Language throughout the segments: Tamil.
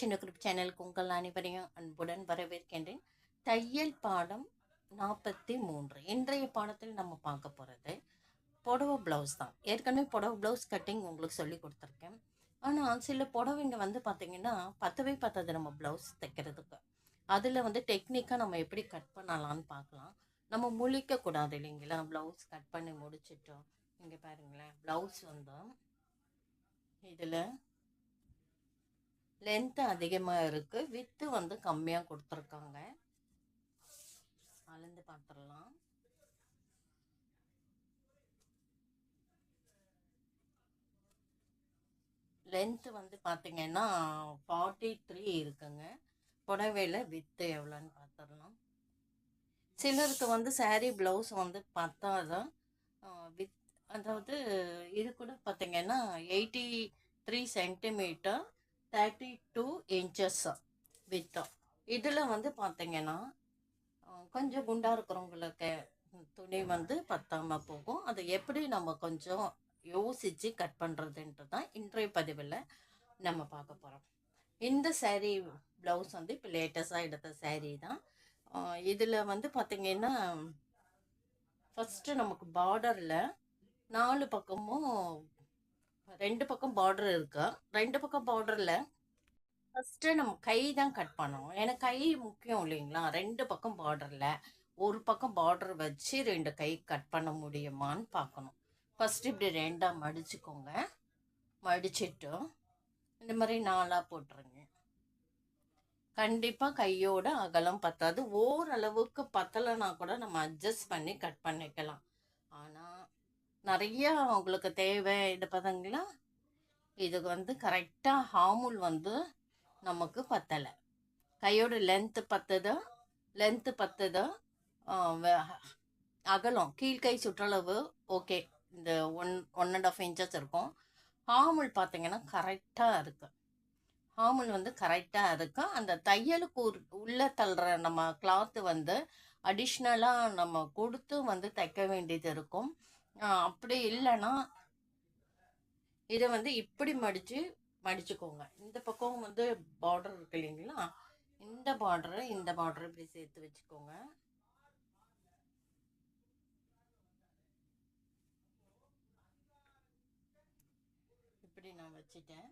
சின்ன குரூப் சேனலுக்கு உங்கள் அனைவரையும் அன்புடன் வரவேற்கின்றேன். தையல் பாடம் நாற்பத்தி மூன்று. இன்றைய பாடத்தில் நம்ம பார்க்க போகிறது புடவை ப்ளவுஸ் தான். ஏற்கனவே புடவை ப்ளவுஸ் கட்டிங் உங்களுக்கு சொல்லி கொடுத்துருக்கேன். ஆனால் சில புடவைங்க வந்து பார்த்தீங்கன்னா பத்தவே பத்தாது நம்ம ப்ளவுஸ் தைக்கிறதுக்கு. அதில் வந்து டெக்னிக்காக நம்ம எப்படி கட் பண்ணலான்னு பார்க்கலாம். நம்ம முழிக்கக்கூடாது இல்லைங்களா? ப்ளவுஸ் கட் பண்ணி முடிச்சிட்டோம். இங்கே பாருங்களேன் ப்ளவுஸ் வந்து இதில் லென்த்து அதிகமாக இருக்குது வித்து வந்து கம்மியாக கொடுத்துருக்காங்க. அளந்து பார்த்துடலாம். லென்த்து வந்து பார்த்தீங்கன்னா ஃபார்ட்டி த்ரீ இருக்குங்க. புடவையில் வித்து எவ்வளோன்னு பார்த்துடலாம். சிலருக்கு வந்து சேரீ ப்ளவுஸ் வந்து பத்தாதான் வித் அதாவது இது கூட பார்த்தீங்கன்னா eighty three centimetre thirty two inches வித்தம் இதில் வந்து பார்த்தீங்கன்னா கொஞ்சம் குண்டாக இருக்கிறவங்களுக்கு துணி வந்து பத்தாமல் போகும். அதை எப்படி நம்ம கொஞ்சம் யோசித்து கட் பண்ணுறதுன்ட்டு தான் இன்றைய பதிவில் நம்ம பார்க்க போகிறோம் இந்த சேரீ ப்ளவுஸ் வந்து இப்போ லேட்டஸ்டாக எடுத்த சேரீ தான். இதில் வந்து பார்த்தீங்கன்னா ஃபஸ்ட்டு நமக்கு பார்டரில் நாலு பக்கமும் ரெண்டு பக்கம் பார்டர் இருக்கா? ரெண்டு பக்கம் பார்டரில் ஃபஸ்ட்டு நம்ம கை தான் கட் பண்ணணும். ஏன்னா கை முக்கியம் இல்லைங்களா? ரெண்டு பக்கம் பார்டரில் ஒரு பக்கம் பார்டர் வச்சு ரெண்டு கை கட் பண்ண முடியுமான்னு பார்க்கணும். ஃபஸ்ட்டு இப்படி ரெண்டாக மடிச்சுக்கோங்க. மடிச்சிட்டு இந்த மாதிரி நாலாக போட்டுருங்க. கண்டிப்பாக கையோட அகலம் பத்தாது. ஓரளவுக்கு பத்தலைன்னா கூட நம்ம அட்ஜஸ்ட் பண்ணி கட் பண்ணிக்கலாம். நிறையா உங்களுக்கு தேவை இது பார்த்தீங்களா இதுக்கு வந்து கரெக்டாக ஹாமுல் வந்து நமக்கு பத்தலை. கையோட லென்த்து பத்துதா லென்த்து பத்துதா அகலம் கீழ்கை சுற்றளவு ஓகே இந்த one one and half inches இருக்கும். ஹாமுல் பார்த்தீங்கன்னா கரெக்டாக இருக்குது ஹாமுல் வந்து கரெக்டாக இருக்கு. அந்த தையலுக்கு உர்- தள்ளுற நம்ம கிளாத்து வந்து அடிஷ்னலாக நம்ம கொடுத்து வந்து தைக்க வேண்டியது இருக்கும். அப்படி இல்லைன்னா இதை வந்து இப்படி மடித்து மடிச்சுக்கோங்க. இந்த பக்கம் வந்து பார்டர் இருக்கு இல்லைங்களா? இந்த பார்டரை இந்த பார்டர் இப்படி சேர்த்து வச்சுக்கோங்க. இப்படி நான் வச்சுட்டேன்.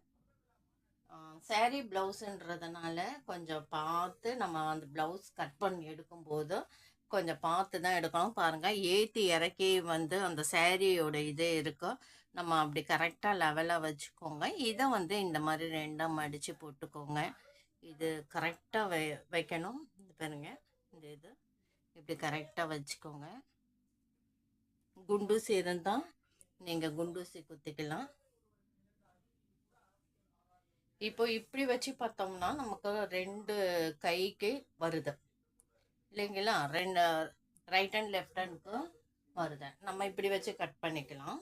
சாரீ ப்ளவுஸுன்றதுனால கொஞ்சம் பார்த்து நம்ம அந்த ப்ளவுஸ் கட் பண்ணி எடுக்கும்போது கொஞ்சம் பார்த்து தான் எடுக்கணும். பாருங்கள் ஏற்றி இறக்கி வந்து அந்த சேரீயோட இது இருக்கும். நம்ம அப்படி கரெக்டாக லெவலாக வச்சுக்கோங்க. இதை வந்து இந்த மாதிரி ரெண்டாக மடித்து போட்டுக்கோங்க. இது கரெக்டாக வை வைக்கணும். இது பாருங்க இந்த இது இப்படி கரெக்டாக வச்சுக்கோங்க. குண்டூசி இருந்தால் நீங்கள் குண்டூசி குத்திக்கலாம். இப்போ இப்படி வச்சு பார்த்தோம்னா நமக்கு ரெண்டு கைக்கு வருது. இல்லைங்களா ரெண்டு ரைட் ஹேண்ட் லெஃப்ட் ஹேண்டுக்கு வருது. நம்ம இப்படி வச்சு கட் பண்ணிக்கலாம்.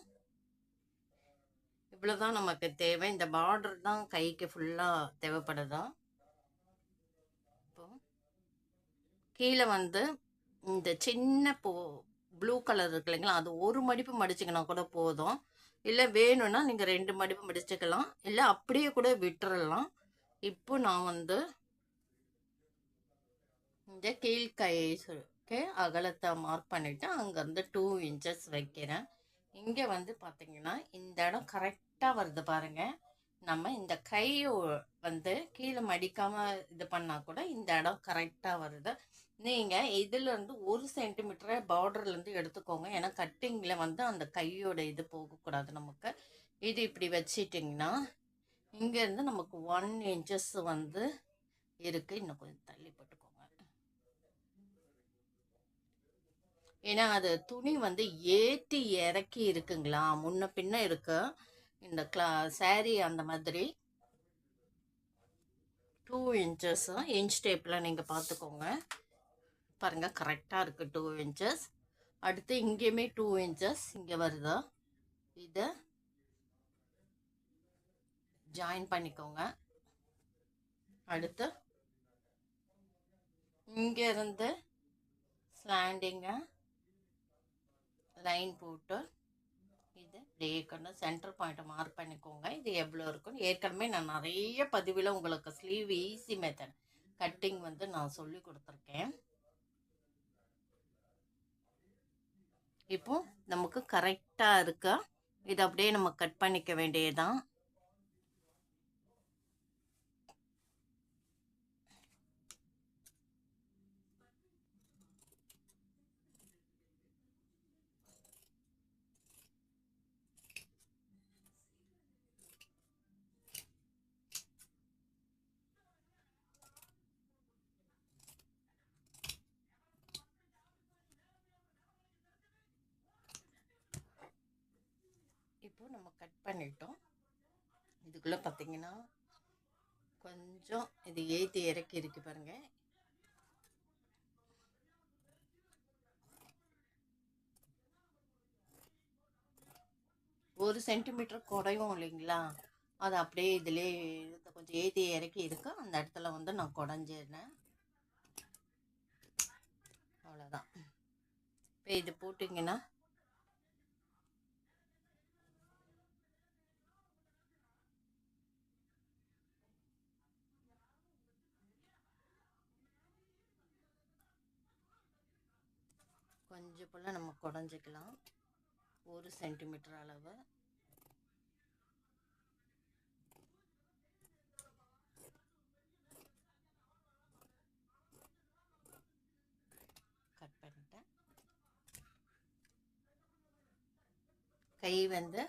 இவ்வளோ தான் நமக்கு தேவை. இந்த பார்டர் தான் கைக்கு ஃபுல்லாக தேவைப்படுதா? இப்போ கீழே வந்து இந்த சின்ன பூ ப்ளூ கலர் இருக்கு இல்லைங்களா? அது ஒரு மடிப்பு மடிச்சிங்கன்னா கூட போதும். இல்லை வேணும்னா நீங்கள் ரெண்டு மடிப்பு மடிச்சுக்கலாம். இல்லை அப்படியே கூட விட்டுறலாம். இப்போ நான் வந்து இந்த கீழ்கைக்கு அகலத்தை மார்க் பண்ணிவிட்டு அங்கேருந்து டூ இன்ச்சஸ் வைக்கிறேன். இங்கே வந்து பார்த்தீங்கன்னா இந்த இடம் கரெக்டாக வருது பாருங்கள் நம்ம இந்த கையை வந்து கீழே மடிக்காமல் இது பண்ணால் கூட இந்த இடம் கரெக்டாக வருது. நீங்கள் இதுலேருந்து ஒரு சென்டிமீட்டரை பார்டர்லேருந்து எடுத்துக்கோங்க. ஏன்னா கட்டிங்கில் வந்து அந்த கையோட இது போகக்கூடாது நமக்கு. இது இப்படி வச்சிட்டிங்கன்னா இங்கேருந்து நமக்கு ஒன் இன்ச்சஸ் வந்து இருக்குது இன்னும் கொஞ்சம் தள்ளி போட்டுக்கோங்க. ஏன்னா அது துணி வந்து ஏற்றி இறக்கி இருக்குங்களா? முன்ன பின்ன இருக்கு இந்த கிளா saree அந்த மாதிரி டூ இன்ச்சஸ் இன்ச் டேப்பில் நீங்கள் பார்த்துக்கோங்க பாருங்கள் கரெக்டாக இருக்குது டூ இன்ச்சஸ் அடுத்து இங்கேயுமே டூ இன்ச்சஸ் இங்கே வருதா. இதை ஜாயின் பண்ணிக்கோங்க. அடுத்து இங்கேருந்து ஸ்லாண்டிங்கை லைன் போட்டு இது இப்படியே கொண்டு சென்டர் பாயிண்ட்டை மார்க் பண்ணிக்கோங்க. இது எவ்வளோ இருக்குன்னு ஏற்கனவே நான் நிறைய பதிவில் உங்களுக்கு ஸ்லீவ் ஈஸி மெத்தட் கட்டிங் வந்து நான் சொல்லி கொடுத்துருக்கேன். இப்போ நமக்கு கரெக்டாக இருக்கா இதை அப்படியே நம்ம கட் பண்ணிக்க வேண்டியதுதான் இப்போ நம்ம கட் பண்ணிட்டோம் இதுக்குள்ளே பார்த்தீங்கன்னா கொஞ்சம் இது ஏற்றி இறக்கி இருக்கு பாருங்க. ஒரு சென்டிமீட்டர் குறையும் இல்லைங்களா? அது அப்படியே இதிலே கொஞ்சம் ஏற்றி இறக்கி இருக்கு. அந்த இடத்துல வந்து நான் குடஞ்சிருந்தேன் அவ்வளோதான் இப்போ இது போட்டிங்கன்னா கொஞ்சம் போல் நம்ம குடஞ்சிக்கலாம். ஒரு சென்டிமீட்டர் அளவு. கட் பண்ணிட்டேன். கை வந்து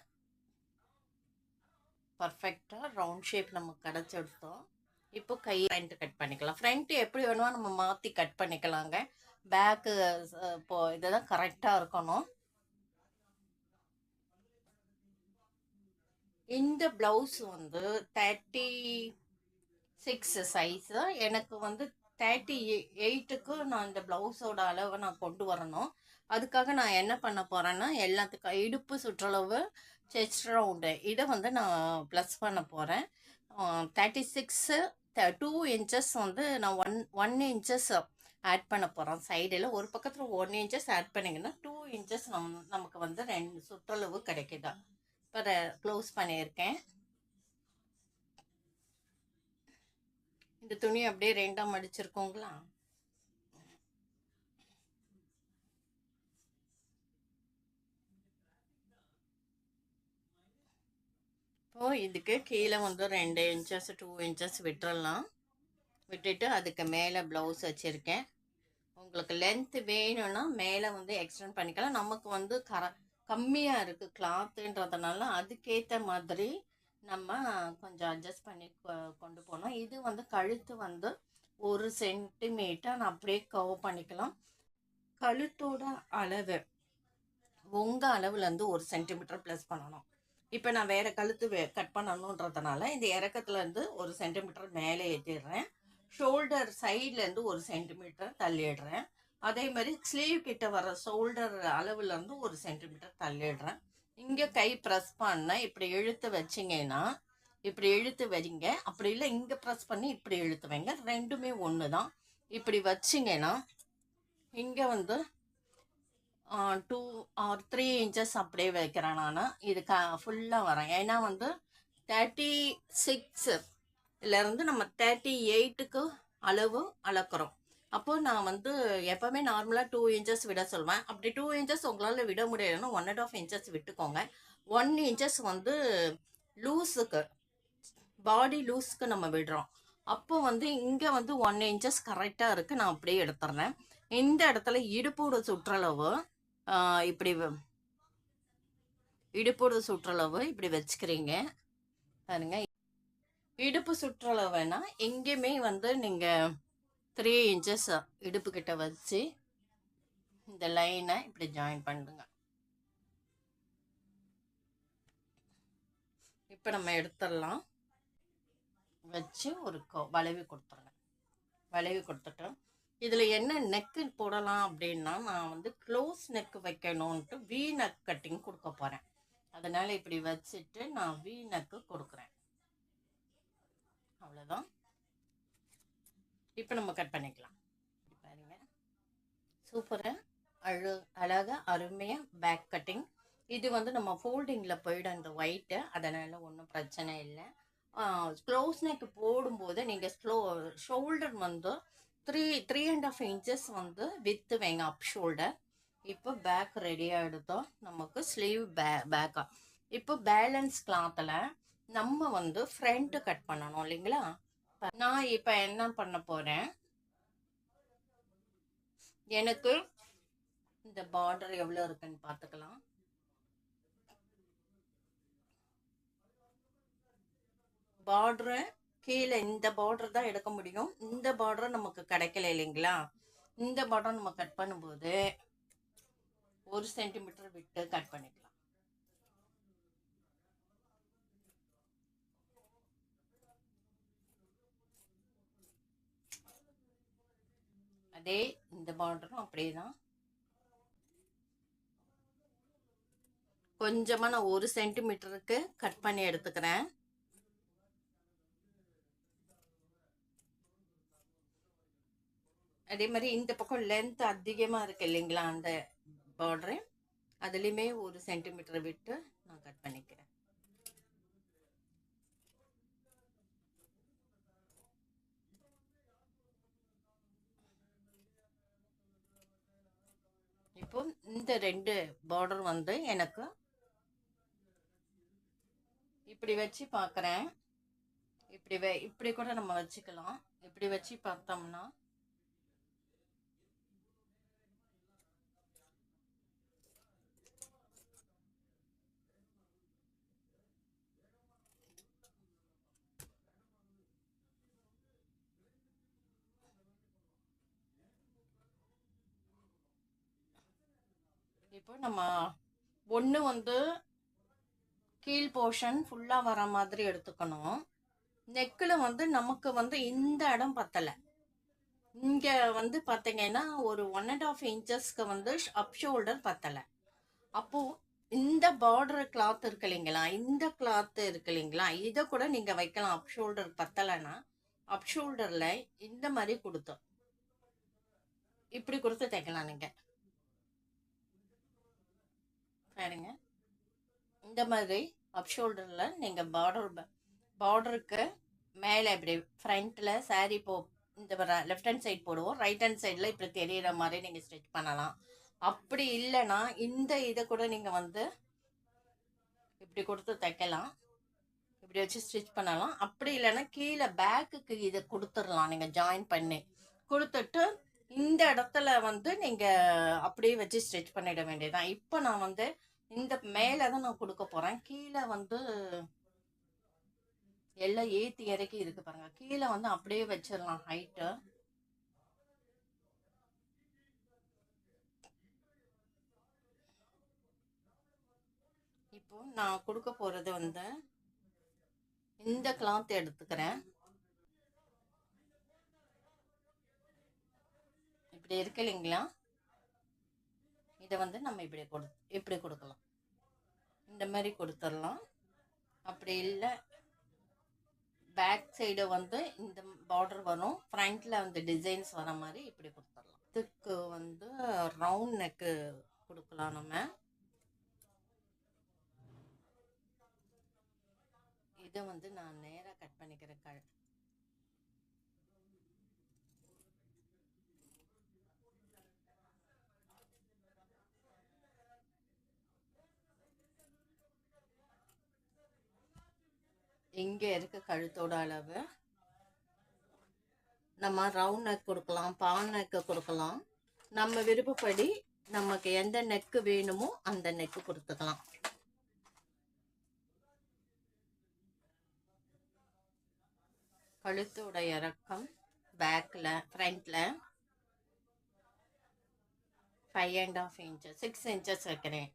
பர்ஃபெக்டாக ரவுண்ட் ஷேப் நம்ம கிடச்செடுத்தோம் இப்போ கை ஃப்ரண்ட் கட் பண்ணிக்கலாம். ஃப்ரண்ட்டு எப்படி வேணுமோ நம்ம மாற்றி கட் பண்ணிக்கலாங்க. பேக்கு இப்போ இதெல்லாம் கரெக்டாக இருக்கணும். இந்த ப்ளவுஸ் வந்து தேர்ட்டி சிக்ஸ் சைஸு எனக்கு வந்து தேர்ட்டி எயிட்டுக்கு நான் இந்த ப்ளவுஸோட அளவை நான் கொண்டு வரணும். அதுக்காக நான் என்ன பண்ண போகிறேன்னா எல்லாத்துக்கும் இடுப்பு சுற்றளவு செஸ்ட் ரவுண்டு இதை வந்து நான் ப்ளஸ் பண்ண போகிறேன் தேர்ட்டி சிக்ஸு டூ இன்ச்சஸ் வந்து நான் ஒன் ஒன் இன்ச்சஸ் ஆட் பண்ண போகிறோம் சைடில் ஒரு பக்கத்தில் ஒன் இன்ச்சஸ் ஆட் பண்ணிங்கன்னா டூ இன்ச்சஸ் நம் நமக்கு வந்து ரெண்டு சுற்றளவு கிடைக்குதா? இப்போ க்ளோஸ் பண்ணியிருக்கேன். இந்த துணி அப்படியே ரெண்டாக மடிச்சிருக்கோங்களா? இப்போது இதுக்கு கீழே வந்து ரெண்டு இன்ச்சஸ் டூ இன்ச்சஸ் விட்டுறலாம். விட்டுட்டு அதுக்கு மேலே ப்ளவுஸ் வச்சுருக்கேன். உங்களுக்கு லென்த்து வேணும்னா மேலே வந்து எக்ஸ்டெண்ட் பண்ணிக்கலாம். நமக்கு வந்து கர கம்மியாக இருக்குது கிளாத்துன்றதுனால அதுக்கேற்ற மாதிரி நம்ம கொஞ்சம் அட்ஜஸ்ட் பண்ணி கொ- கொண்டு போனோம் இது வந்து கழுத்து வந்து ஒரு சென்டிமீட்டர் நான் அப்படியே கவ் பண்ணிக்கலாம். கழுத்தோட அளவு உங்கள் அளவுலேருந்து ஒரு சென்டிமீட்டர் ப்ளஸ் பண்ணணும். இப்போ நான் வேறு கழுத்து கட் பண்ணணுன்றதுனால இந்த இறக்கத்துலேருந்து ஒரு சென்டிமீட்டர் மேலே ஏற்றிடுறேன் ஷோல்டர் சைட்லேருந்து ஒரு சென்டிமீட்டர் தள்ளிடுறேன். அதே மாதிரி ஸ்லீவ் கிட்ட வர ஷோல்டர் அளவுலேருந்து ஒரு சென்டிமீட்டர் தள்ளிடுறேன். இங்கே கை ப்ரெஸ் பண்ணால் இப்படி இழுத்து வச்சிங்கன்னா இப்படி இழுத்து வரீங்க அப்படி இல்லை இங்கே ப்ரெஸ் பண்ணி இப்படி இழுத்து வைங்க. ரெண்டுமே ஒன்று தான் இப்படி வச்சிங்கன்னா இங்கே வந்து டூ ஆர் த்ரீ இன்ச்சஸ் அப்படியே வைக்கிறேன் நான். இது க ஃபுல்லாக வரேன். ஏன்னா வந்து தேர்ட்டி சிக்ஸு இருந்து நம்ம தேர்ட்டி எயிட்டுக்கு அளவு அளக்குறோம். அப்போது நான் வந்து எப்போவுமே நார்மலாக டூ இன்ச்சஸ் விட சொல்வேன். அப்படி டூ இன்ச்சஸ் உங்களால் விட முடியலைன்னா ஒன் அண்ட் ஆஃப் இன்ச்சஸ் விட்டுக்கோங்க. ஒன் இன்ச்சஸ் வந்து லூஸுக்கு பாடி லூஸுக்கு நம்ம விடுறோம். அப்போ வந்து இங்கே வந்து ஒன் இன்ச்சஸ் கரெக்டாக இருக்குது நான் அப்படியே எடுத்துடுறேன் இந்த இடத்துல இடுப்போட சுற்றளவு இப்படி இடுப்போட சுற்றளவு இப்படி வச்சுக்கிறீங்க. பாருங்கள் இடுப்பு சுற்றளவுனா எங்கேயுமே வந்து நீங்கள் த்ரீ இன்ச்சஸ் இடுப்பு கிட்ட வச்சு இந்த லைனை இப்படி ஜாயின் பண்ணுங்க. இப்போ நம்ம எடுத்துடலாம். வச்சு ஒரு கொ- வளைவு கொடுத்துருங்க. வளைவு கொடுத்துட்டோம் இதில் என்ன நெக்கு போடலாம் அப்படின்னா நான் வந்து க்ளோஸ் நெக்கு வைக்கணுன்ட்டு வி நெக் கட்டிங் கொடுக்க போகிறேன் அதனால் இப்படி வச்சுட்டு நான் வி நெக்கு கொடுக்குறேன். அவ்வளோதான் இப்போ நம்ம கட் பண்ணிக்கலாம். பாருங்க. சூப்பராக அழு அழகாக அருமையாக பேக் கட்டிங் இது வந்து நம்ம ஃபோல்டிங்கில் போயிடும் இந்த ஒயிட்டு அதனால் ஒன்றும் பிரச்சனை இல்லை. க்ளோஸ் நெக் போடும்போது நீங்கள் ஸ்லோ ஷோல்டர் வந்து three three and half inches வந்து வித்து வைங்க அப் ஷோல்டர் இப்போ பேக் ரெடி ஆகிடுதோ நமக்கு ஸ்லீவ் பே பேக்காக இப்போ பேலன்ஸ் கிளாத்தில் நம்ம வந்து ஃப்ரண்ட்டு கட் பண்ணணும் இல்லைங்களா? நான் இப்போ என்ன பண்ண போகிறேன் எனக்கு இந்த பார்டர் எவ்வளோ இருக்குன்னு பார்த்துக்கலாம். பார்டரு கீழே இந்த பார்டர் தான் எடுக்க முடியும். இந்த பார்டர் நமக்கு கிடைக்கல இல்லைங்களா? இந்த பார்டர் நம்ம கட் பண்ணும்போது ஒரு சென்டிமீட்டர் விட்டு கட் பண்ணிக்கலாம். அதே இந்த பார்டரும் அப்படியே தான் கொஞ்சமாக நான் ஒரு சென்டிமீட்டருக்கு கட் பண்ணி எடுத்துக்கிறேன். அதே மாதிரி இந்த பக்கம் லென்த் அதிகமாக இருக்கு இல்லைங்களா அந்த பார்டரு அதுலேயுமே ஒரு சென்டிமீட்டர் விட்டு நான் கட் பண்ணிக்கிறேன். இப்போ இந்த ரெண்டு பார்டர் வந்து எனக்கு இப்படி வச்சு பார்க்குறேன் இப்படி வே இப்படி கூட நம்ம வச்சுக்கலாம். இப்படி வச்சு பார்த்தோம்னா இப்போ நம்ம ஒன்று வந்து கீழ் போர்ஷன் ஃபுல்லாக வர மாதிரி எடுத்துக்கணும். நெக்கில் வந்து நமக்கு வந்து இந்த இடம் பத்தலை. இங்கே வந்து பார்த்தீங்கன்னா ஒரு ஒன் அண்ட் ஆஃப் இன்ச்சஸ்க்கு வந்து அப் ஷோல்டர் பத்தலை. அப்போது இந்த பார்டர் கிளாத் இருக்கு இல்லைங்களா? இந்த கிளாத் இருக்கு இல்லைங்களா? இதை கூட நீங்கள் வைக்கலாம். அப் ஷோல்டர் பத்தலைன்னா அப் ஷோல்டரில் இந்த மாதிரி கொடுத்தோம் இப்படி கொடுத்து தைக்கலாம் நீங்கள் பாருங்க. இந்த மாதிரி அப் ஷோல்டரில் நீங்கள் பார்டர் பார்டருக்கு மேலே இப்படி ஃப்ரண்ட்டில் சாரீ போ இந்த லெஃப்ட் ஹேண்ட் சைட் போடுவோம். ரைட் ஹேண்ட் சைடில் இப்படி தெரியிற மாதிரி நீங்கள் ஸ்டிச் பண்ணலாம். அப்படி இல்லைன்னா இந்த இதை கூட நீங்கள் வந்து இப்படி கொடுத்து தைக்கலாம். இப்படி வச்சு ஸ்டிச் பண்ணலாம். அப்படி இல்லைன்னா கீழே பேக்குக்கு இதை கொடுத்துடலாம். நீங்கள் ஜாயின் பண்ணி கொடுத்துட்டு இந்த இடத்துல வந்து நீங்கள் அப்படியே வச்சு ஸ்டிச் பண்ணிட வேண்டியதுதான். இப்போ நான் வந்து இந்த மேலே தான் நான் கொடுக்க போகிறேன் கீழே வந்து எல்லாம் ஏற்றி இறக்கி இருக்கு பாருங்க. கீழே வந்து அப்படியே வச்சிடலாம் ஹைட்டு இப்போ நான் கொடுக்க போகிறது வந்து இந்த கிளாத் எடுத்துக்கிறேன். இப்படி இருக்கு இல்லைங்களா? இதை வந்து நம்ம இப்படி கொடு இப்படி கொடுக்கலாம். இந்த மாதிரி கொடுத்துடலாம். அப்படி இல்லை பேக் சைடு வந்து இந்த பார்டர் வரும். ஃப்ரண்ட்டில் வந்து டிசைன்ஸ் வர மாதிரி இப்படி கொடுத்துடலாம். இதுக்கு வந்து ரவுண்ட் நெக்கு கொடுக்கலாம் நம்ம. இதை வந்து நான் நேராக கட் பண்ணிக்கிறேன் இங்கே இருக்க கழுத்தோட அளவு? நம்ம ரவுண்ட் நெக் கொடுக்கலாம் பான் நெக்கு கொடுக்கலாம். நம்ம விருப்பப்படி நமக்கு எந்த நெக்கு வேணுமோ அந்த நெக்கு கொடுத்துக்கலாம். கழுத்தோட இறக்கம் பேக்கில் ஃப்ரண்ட்டில் five and half inches six inches வைக்கிறேன்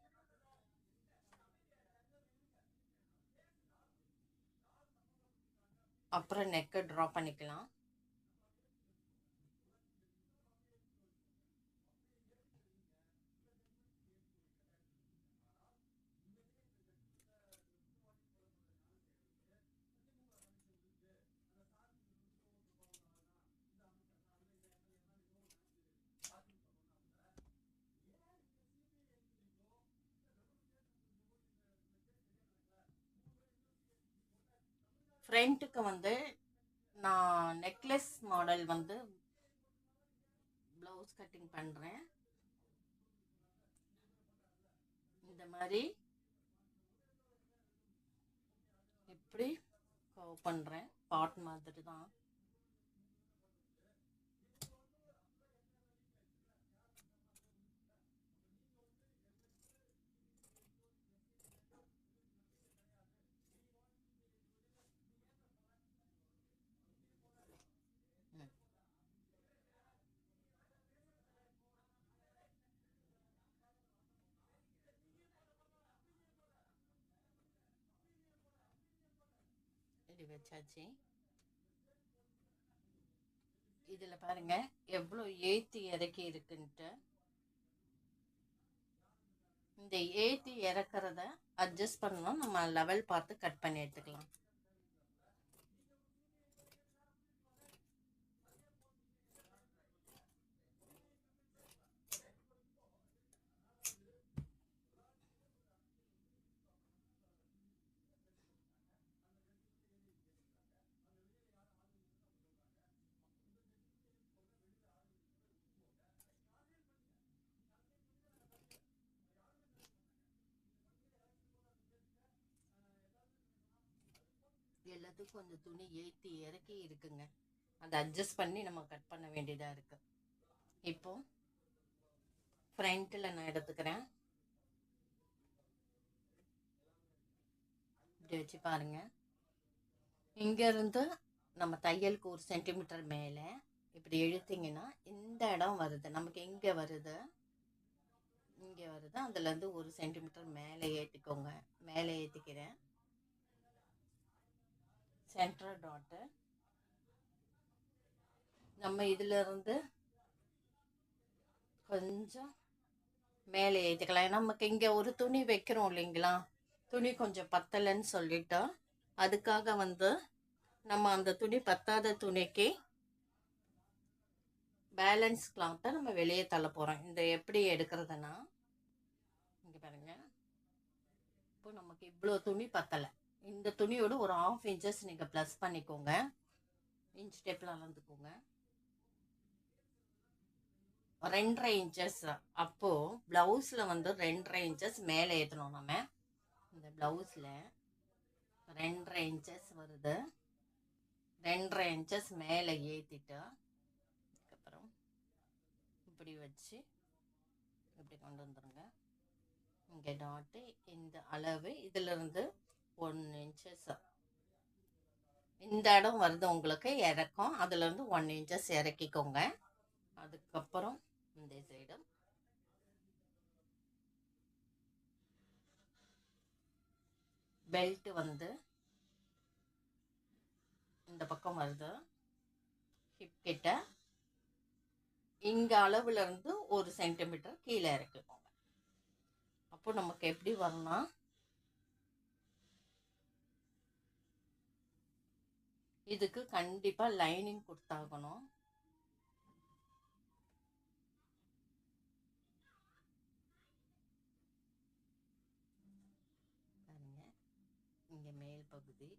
அப்புறம் நெக்கை ட்ரா பண்ணிக்கலாம். ஃப்ரெண்ட்டுக்கு வந்து நான் நெக்லஸ் மாடல் வந்து ப்ளவுஸ் கட்டிங் பண்ணுறேன் இந்த மாதிரி இப்படி கவ் பண்ணுறேன் பாட் மாதிரி தான். இப்படி வச்சாச்சு. இதில் பாருங்க எவ்வளோ ஏற்றி இறக்கி இருக்குன்ட்டு. இந்த ஏற்றி இறக்குறத அட்ஜஸ்ட் பண்ணணும். நம்ம லெவல் பார்த்து கட் பண்ணி எடுத்துக்கலாம். எல்லாத்துக்கும் கொஞ்சம் துணி ஏற்றி இறக்கி இருக்குங்க. அதை அட்ஜஸ்ட் பண்ணி நம்ம கட் பண்ண வேண்டியதாக இருக்குது இப்போ ஃப்ரண்ட்டில் நான் எடுத்துக்கிறேன். இப்படி வச்சு பாருங்க. இங்கேருந்து நம்ம தையலுக்கு ஒரு சென்டிமீட்டர் மேலே இப்படி இழுத்திங்கன்னா இந்த இடம் வருது. நமக்கு எங்கே வருது. இங்கே வருது. அதுலேருந்து ஒரு சென்டிமீட்டர் மேலே ஏற்றிக்கோங்க மேலே ஏற்றிக்கிறேன் சென்டர் டாட்டு நம்ம இதிலிருந்து கொஞ்சம் மேலே ஏற்றிக்கலாம் ஏன்னா நமக்கு இங்கே ஒரு துணி வைக்கிறோம் இல்லைங்களா? துணி கொஞ்சம் பத்தலைன்னு சொல்லிட்டோம். அதுக்காக வந்து நம்ம அந்த துணி பத்தாத துணிக்கு பேலன்ஸ் கிளாத்தை நம்ம வெளியே தள்ள போகிறோம் இந்த எப்படி எடுக்கிறதுனா இங்கே பாருங்கள் இப்போ நமக்கு இவ்வளோ துணி பத்தலை. இந்த துணியோட ஒரு ஆஃப் இன்ச்சஸ் நீங்கள் ப்ளஸ் பண்ணிக்கோங்க. இன்ச் டேப்பில் அளந்துக்கோங்க. ரெண்டரை இன்ச்சஸ் அப்போது ப்ளவுஸில் வந்து ரெண்டரை இன்ச்சஸ் மேலே ஏற்றணும் நம்ம இந்த ப்ளவுஸில் ரெண்டரை இன்ச்சஸ் வருது. ரெண்டரை இன்ச்சஸ் மேலே ஏற்றிட்டு அதுக்கப்புறம் இப்படி வச்சு இப்படி கொண்டு வந்துடுங்க இங்கே டாட்டு இந்த அளவு. இதிலிருந்து ஒன் இன்ச்சஸ் இந்த இடம் வருது உங்களுக்கு இறக்கம். அதுலேருந்து ஒன் இன்ச்சஸ் இறக்கிக்கோங்க. அதுக்கப்புறம் இந்த சைடு பெல்ட் வந்து இந்த பக்கம் வருது. ஹிப் கிட்ட. இங்கே அளவுலேருந்து ஒரு சென்டிமீட்டர் கீழே இறக்கிக்கோங்க. அப்போ நமக்கு எப்படி வரணும்? இதுக்கு கண்டிப்பாக லைனிங் கொடுத்தாகணும். பாருங்க. இங்கே மேல் பகுதி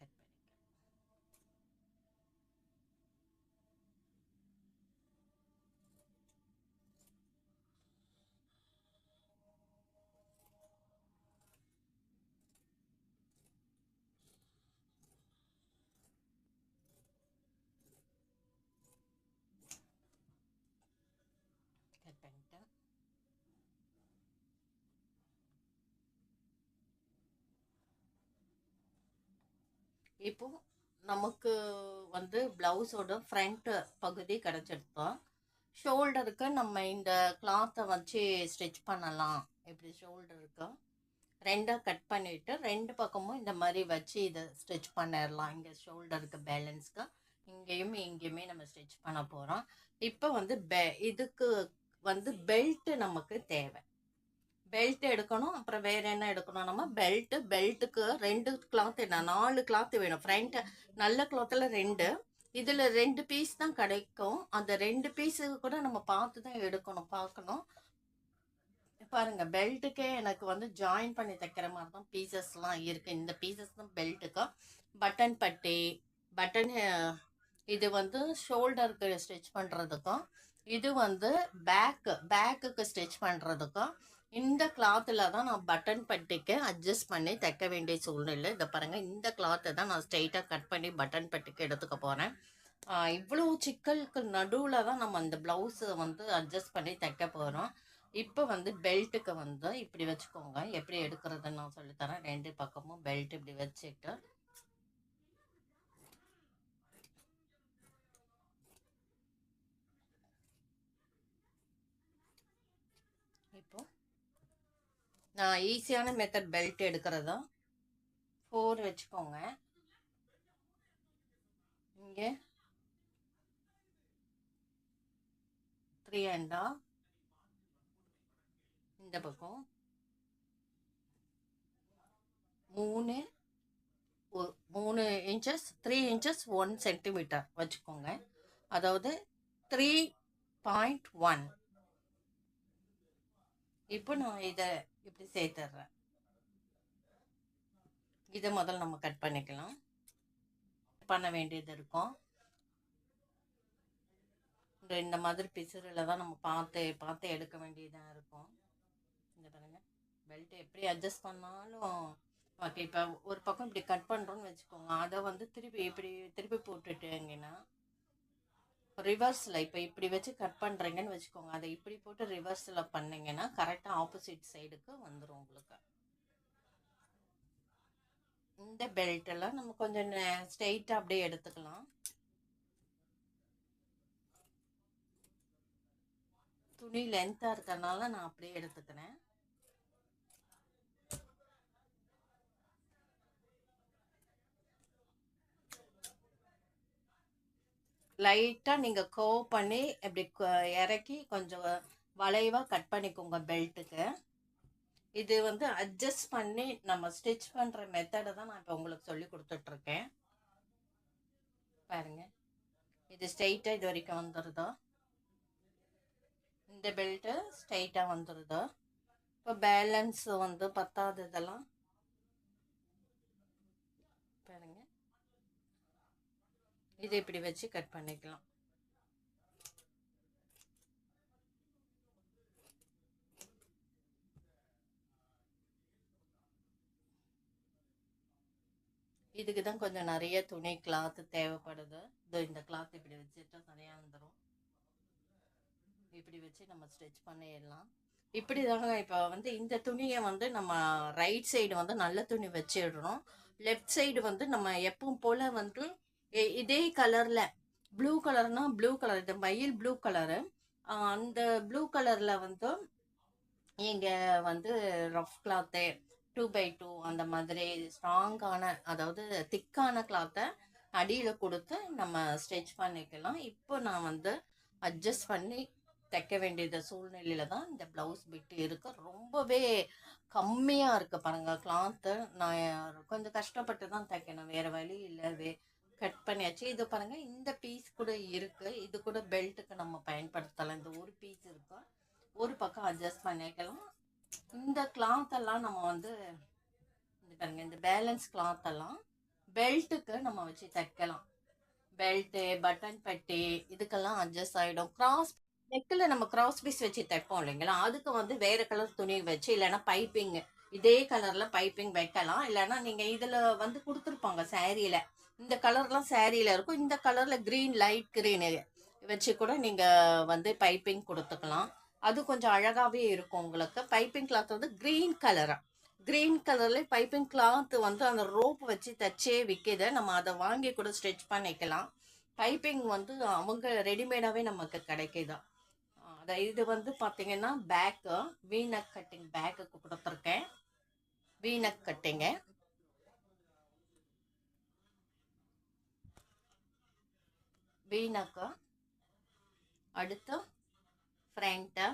கட் பண்ணிக்கலாம் கட் பண்ணிட்டேன் இப்போ நமக்கு வந்து ப்ளவுஸோட ஃப்ரண்ட் பகுதி கிடச்சிருத்தோம் ஷோல்டருக்கு நம்ம இந்த கிளாத்தை வச்சு ஸ்டிச் பண்ணலாம். இப்படி ஷோல்டருக்கு ரெண்டாக கட் பண்ணிவிட்டு ரெண்டு பக்கமும் இந்த மாதிரி வச்சு இதை ஸ்டிச் பண்ணிடலாம். இங்கே ஷோல்டருக்கு பேலன்ஸ்க்கு இங்கேயும் இங்கேயுமே நம்ம ஸ்டிச் பண்ண போகிறோம் இப்போ வந்து பெ இதுக்கு வந்து பெல்ட்டு நமக்கு தேவை. பெல்ட் எடுக்கணும். அப்புறம் வேற என்ன எடுக்கணும்? நம்ம பெல்ட்டு பெல்ட்டுக்கு ரெண்டு கிளாத் என்ன நாலு கிளாத் வேணும். ஃப்ரண்ட்டு நல்ல கிளாத்தில் ரெண்டு. இதில் ரெண்டு பீஸ் தான் கிடைக்கும். அந்த ரெண்டு பீஸுக்கு கூட நம்ம பார்த்து தான் எடுக்கணும் பார்க்கணும். பாருங்கள் பெல்ட்டுக்கே எனக்கு வந்து ஜாயின் பண்ணி தைக்கிற மாதிரி தான் பீசஸ்லாம் இருக்குது இந்த பீசஸ் தான் பெல்ட்டுக்கு பட்டன் பட்டி பட்டன் இது வந்து ஷோல்டருக்கு ஸ்டிச் பண்ணுறதுக்கும் இது வந்து பேக்கு பேக்குக்கு ஸ்டிச் பண்ணுறதுக்கும் இந்த கிளாத்தில் தான் நான் பட்டன் பட்டிக்கு அட்ஜஸ்ட் பண்ணி தைக்க வேண்டிய சூழ்நிலை. இதை பாருங்கள் இந்த கிளாத்தை தான் நான் ஸ்ட்ரைட்டாக கட் பண்ணி பட்டன் பட்டிக்கு எடுத்துக்க போகிறேன் இவ்வளோ சிக்கலுக்கு நடுவில் தான் நம்ம அந்த ப்ளவுஸை வந்து அட்ஜஸ்ட் பண்ணி தைக்க போகிறோம் இப்போ வந்து பெல்ட்டுக்கு வந்து இப்படி வச்சுக்கோங்க. எப்படி எடுக்கிறதுன்னு நான் சொல்லித்தரேன் ரெண்டு பக்கமும் பெல்ட் இப்படி வச்சுட்டு. இப்போ நான் ஈஸியான மெத்தட் பெல்ட் எடுக்கிறதா? ஃபோர் வச்சுக்கோங்க. இங்கே. த்ரீ அண்டா இந்த பக்கம். மூணு. ஒ- மூணு inches three inches one centimetre வச்சுக்கோங்க. அதாவது த்ரீ பாயிண்ட் ஒன் இப்போ நான் இதை இப்படி சேர்த்துட்றேன்? இதை முதல்ல நம்ம கட் பண்ணிக்கலாம். பண்ண வேண்டியது இருக்கும். இந்த மாதிரி பிசுறில் தான் நம்ம பார்த்து பார்த்து எடுக்க வேண்டியதாக இருக்கும். இந்த பாருங்கள் பெல்ட் எப்படி அட்ஜஸ்ட் பண்ணாலும் ஓகே இப்போ ஒரு பக்கம் இப்படி கட் பண்ணுறோன்னு வச்சுக்கோங்க. அதை வந்து திருப்பி இப்படி திருப்பி போட்டுட்டேங்கன்னா ரிவர்ஸில் இப்போ இப்படி வச்சு கட் பண்ணுறீங்கன்னு வச்சுக்கோங்க. அதை இப்படி போட்டு ரிவர்ஸில் பண்ணிங்கன்னா கரெக்டாக ஆப்போசிட் சைடுக்கு வந்துடும் உங்களுக்கு. இந்த பெல்ட்டெல்லாம் நம்ம கொஞ்சம் ஸ்ட்ரெயிட்டாக அப்படியே எடுத்துக்கலாம். துணி லென்த்தாக இருக்கிறதுனால நான் அப்படியே எடுத்துக்கிறேன். லைட்டாக நீங்கள் கர்வ் பண்ணி இப்படி இறக்கி கொஞ்சம் வளைவாக கட் பண்ணிக்கோங்க பெல்ட்டுக்கு இது வந்து அட்ஜஸ்ட் பண்ணி நம்ம ஸ்டிச் பண்ணுற மெத்தடை தான் நான் இப்போ உங்களுக்கு சொல்லி கொடுத்துட்ருக்கேன். பாருங்கள் இது ஸ்ட்ரெயிட்டாக இது வரைக்கும் வந்துடுதோ இந்த பெல்ட்டு ஸ்ட்ரைட்டாக வந்துடுதோ இப்போ பேலன்ஸ் வந்து பத்தாவது இதெல்லாம் பாருங்க இதை இப்படி வச்சு கட் பண்ணிக்கலாம். இதுக்கு தான் கொஞ்சம் நிறைய துணி கிளாத் தேவைப்படுது. இதோ இந்த கிளாத் இப்படி வச்சுட்டா சரியாக வந்துடும் இப்படி வச்சு நம்ம ஸ்டிச் பண்ணிடலாம். இப்படி தாங்க இப்போ வந்து இந்த துணியை வந்து நம்ம ரைட் சைடு வந்து நல்ல துணி வச்சிடுறோம் லெஃப்ட் சைடு வந்து நம்ம எப்பவும் போல் வந்து இதே கலரில் ப்ளூ கலர்னா ப்ளூ கலர் இது மயில் ப்ளூ கலரு அந்த ப்ளூ கலரில் வந்து இங்கே வந்து rough cloth two by two அந்த மாதிரி ஸ்ட்ராங்கான அதாவது திக்கான கிளாத்தை அடியில் கொடுத்து நம்ம ஸ்டிச் பண்ணிக்கலாம். இப்போ நான் வந்து அட்ஜஸ்ட் பண்ணி தைக்க வேண்டியது சூழ்நிலையில தான் இந்த ப்ளவுஸ் பிட்டு இருக்கு. ரொம்பவே கம்மியாக இருக்குது பாருங்கள் கிளாத்து நான் கொஞ்சம் கஷ்டப்பட்டு தான் தைக்கணும். வேறு வழி இல்லை வே கட் பண்ணியாச்சு. இது பாருங்கள் இந்த பீஸ் கூட இருக்குது இது கூட பெல்ட்டுக்கு நம்ம பயன்படுத்தலாம். இந்த ஒரு பீஸ் இருக்கும் ஒரு பக்கம் அட்ஜஸ்ட் பண்ணிக்கலாம். இந்த கிளாத்தெல்லாம் நம்ம வந்து இந்த பாருங்க இந்த பேலன்ஸ் கிளாத்தெல்லாம் பெல்ட்டுக்கு நம்ம வச்சு தைக்கலாம். பெல்ட்டு பட்டன் பட்டி இதுக்கெல்லாம் அட்ஜஸ்ட் ஆகிடும் கிராஸ் நெக்கில் நம்ம கிராஸ் பீஸ் வச்சு தைப்போம் இல்லைங்களா? அதுக்கு வந்து வேறு கலர் துணி வச்சு இல்லைன்னா பைப்பிங்கு இதே கலரில் பைப்பிங் வைக்கலாம். இல்லைன்னா நீங்கள் இதில் வந்து கொடுத்துருப்பாங்க சேரீயில் இந்த கலர்லாம் சேரீயில் இருக்கும். இந்த கலரில் க்ரீன் லைட் க்ரீனு வச்சு கூட நீங்கள் வந்து பைப்பிங் கொடுத்துக்கலாம். அது கொஞ்சம் அழகாகவே இருக்கும் உங்களுக்கு. பைப்பிங் கிளாத் வந்து க்ரீன் கலராக க்ரீன் கலரில் பைப்பிங் கிளாத் வந்து அந்த ரோப் வச்சு தச்சே விற்கிது நம்ம அதை வாங்கி கூட ஸ்டிச் பண்ணிக்கலாம். பைப்பிங் வந்து அவங்க ரெடிமேடாகவே நமக்கு கிடைக்கிதா. அதை இது வந்து பார்த்தீங்கன்னா பேக்கு வீணக் கட்டிங் பேக்குக்கு கொடுத்துருக்கேன். வீணக் கட்டிங்க வீணாக்கா. அடுத்து ஃப்ரண்ட்டு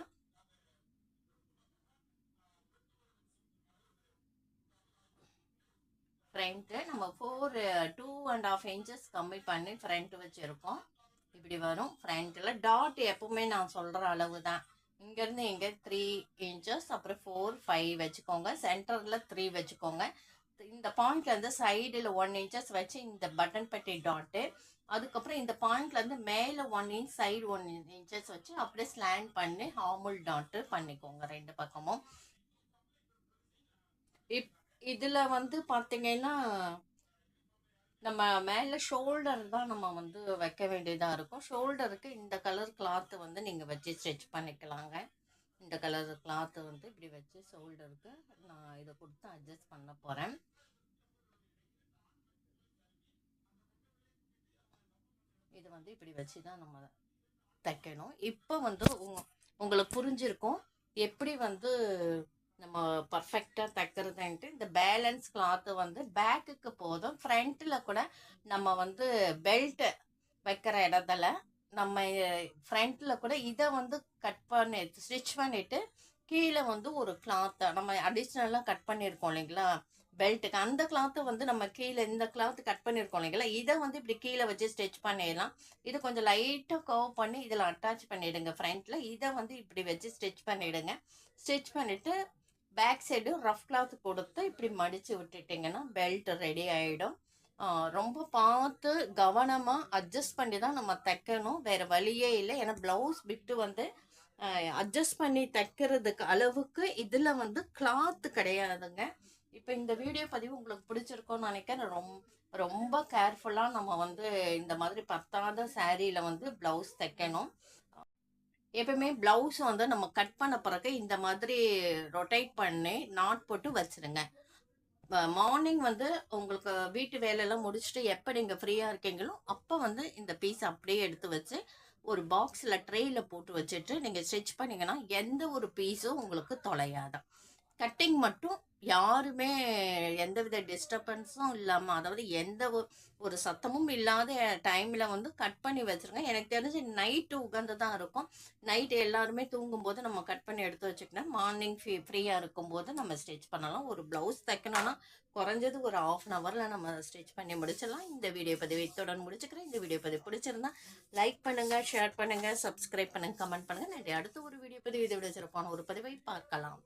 ஃப்ரண்ட்டு நம்ம four two and half inches கம்மி பண்ணி ஃப்ரண்ட் வச்சுருக்கோம். இப்படி வரும். ஃப்ரண்ட்டில் டாட் எப்பவுமே நான் சொல்கிற அளவு தான் இங்கேருந்து இங்கே த்ரீ இன்ச்சஸ் அப்புறம் ஃபோர் ஃபைவ் வச்சுக்கோங்க. சென்டரில் த்ரீ வச்சுக்கோங்க. இந்த பாயிண்ட்லேருந்து சைடில் ஒன் இன்ச்சஸ் வச்சு இந்த பட்டன் பட்டி டாட்டு அதுக்கப்புறம் இந்த பாயிண்ட்லேருந்து மேலே one inch side one inches வச்சு அப்படியே ஸ்லாண்ட் பண்ணி ஹாமுல் டாட்டு பண்ணிக்கோங்க ரெண்டு பக்கமும். இப் இதில் வந்து பார்த்தீங்கன்னா நம்ம மேலே ஷோல்டர் தான் நம்ம வந்து வைக்க வேண்டியதாக இருக்கும். ஷோல்டருக்கு இந்த கலர் கிளாத்து வந்து நீங்கள் வச்சு ஸ்டிச் பண்ணிக்கலாங்க. இந்த கலர் கிளாத்து வந்து இப்படி வச்சு ஷோல்டருக்கு நான் இதை கொடுத்து அட்ஜஸ்ட் பண்ண போகிறேன் இது வந்து இப்படி வச்சு தான் நம்ம தைக்கணும். இப்போ வந்து உங்களுக்கு புரிஞ்சிருக்கும் எப்படி வந்து நம்ம பர்ஃபெக்டாக தைக்கிறதுன்ட்டு. இந்த பேலன்ஸ் கிளாத்து வந்து பேக்குக்கு போதும் ஃப்ரண்ட்டில் கூட நம்ம வந்து பெல்ட்டு வைக்கிற இடத்துல நம்ம ஃப்ரண்ட்டில் கூட இதை வந்து கட் பண்ணி ஸ்டிச் பண்ணிவிட்டு கீழே வந்து ஒரு கிளாத்தை நம்ம அடிஷ்னலாக கட் பண்ணியிருக்கோம் இல்லைங்களா? பெல்ட்டுக்கு. அந்த கிளாத்து வந்து நம்ம கீழே இந்த கிளாத் கட் பண்ணியிருக்கோம் இல்லைங்களா? இதை வந்து இப்படி கீழே வச்சு ஸ்டிச் பண்ணிடலாம். இது கொஞ்சம் லைட்டாக கவ் பண்ணி இதில் அட்டாச் பண்ணிவிடுங்க ஃப்ரண்ட்டில் இதை வந்து இப்படி வச்சு ஸ்டிச் பண்ணிவிடுங்க ஸ்டிச் பண்ணிவிட்டு பேக் சைடு ரஃப் கிளாத் கொடுத்து இப்படி மடித்து விட்டுட்டிங்கன்னா பெல்ட் ரெடி ஆகிடும் ரொம்ப பார்த்து கவனமாக அட்ஜஸ்ட் பண்ணி தான் நம்ம தைக்கணும். வேறு வழியே இல்லை. ஏன்னா ப்ளவுஸ் பிட்டு வந்து அட்ஜஸ்ட் பண்ணி தைக்கிறதுக்கு அளவுக்கு இதில் வந்து கிளாத்து கிடையாதுங்க. இப்போ இந்த வீடியோ பதிவு உங்களுக்கு பிடிச்சிருக்கோன்னு நினைக்கிறேன். ரொம்ப ரொம்ப கேர்ஃபுல்லாக நம்ம வந்து இந்த மாதிரி பத்தாத சாரியில் வந்து ப்ளவுஸ் தைக்கணும். எப்பயுமே ப்ளவுஸ் வந்து நம்ம கட் பண்ண பிறகு இந்த மாதிரி ரொட்டேட் பண்ணி நாட் போட்டு வச்சுருங்க. மார்னிங் வந்து உங்களுக்கு வீட்டு வேலையெல்லாம் முடிச்சுட்டு எப்போ நீங்கள் ஃப்ரீயாக இருக்கீங்களோ அப்போ வந்து இந்த பீஸ் அப்படியே எடுத்து வச்சு ஒரு பாக்ஸில் ட்ரேயில் போட்டு வச்சுட்டு நீங்கள் ஸ்டிச் பண்ணிங்கன்னா எந்த ஒரு பீஸும் உங்களுக்கு தொலையாதான் கட்டிங் மட்டும் யாருமே எந்தவித டிஸ்டர்பன்ஸும் இல்லாமல் அதாவது எந்த ஒரு ஒரு சத்தமும் இல்லாத டைமில் வந்து கட் பண்ணி வச்சுருங்க. எனக்கு தெரிஞ்சு நைட்டு உகந்து தான் இருக்கும். நைட்டு எல்லாருமே தூங்கும்போது நம்ம கட் பண்ணி எடுத்து வச்சுக்கணும் மார்னிங் ஃப்ரீ ஃப்ரீயாக இருக்கும்போது நம்ம ஸ்டிச் பண்ணலாம். ஒரு ப்ளவுஸ் தைக்கணும்னா குறைஞ்சது ஒரு ஆஃப் அன் ஹவரில் நம்ம ஸ்டிச் பண்ணி முடிச்சிடலாம். இந்த வீடியோ பதிவு இத்துடன் முடிச்சுக்கிறேன். இந்த வீடியோ பதிவு பிடிச்சிருந்தா லைக் பண்ணுங்கள் ஷேர் பண்ணுங்கள் சப்ஸ்கிரைப் பண்ணுங்கள் கமெண்ட் பண்ணுங்கள் நன்றி அடுத்த ஒரு வீடியோ பதிவு இதை விட சிறப்பான ஒரு பதிவை பார்க்கலாம்.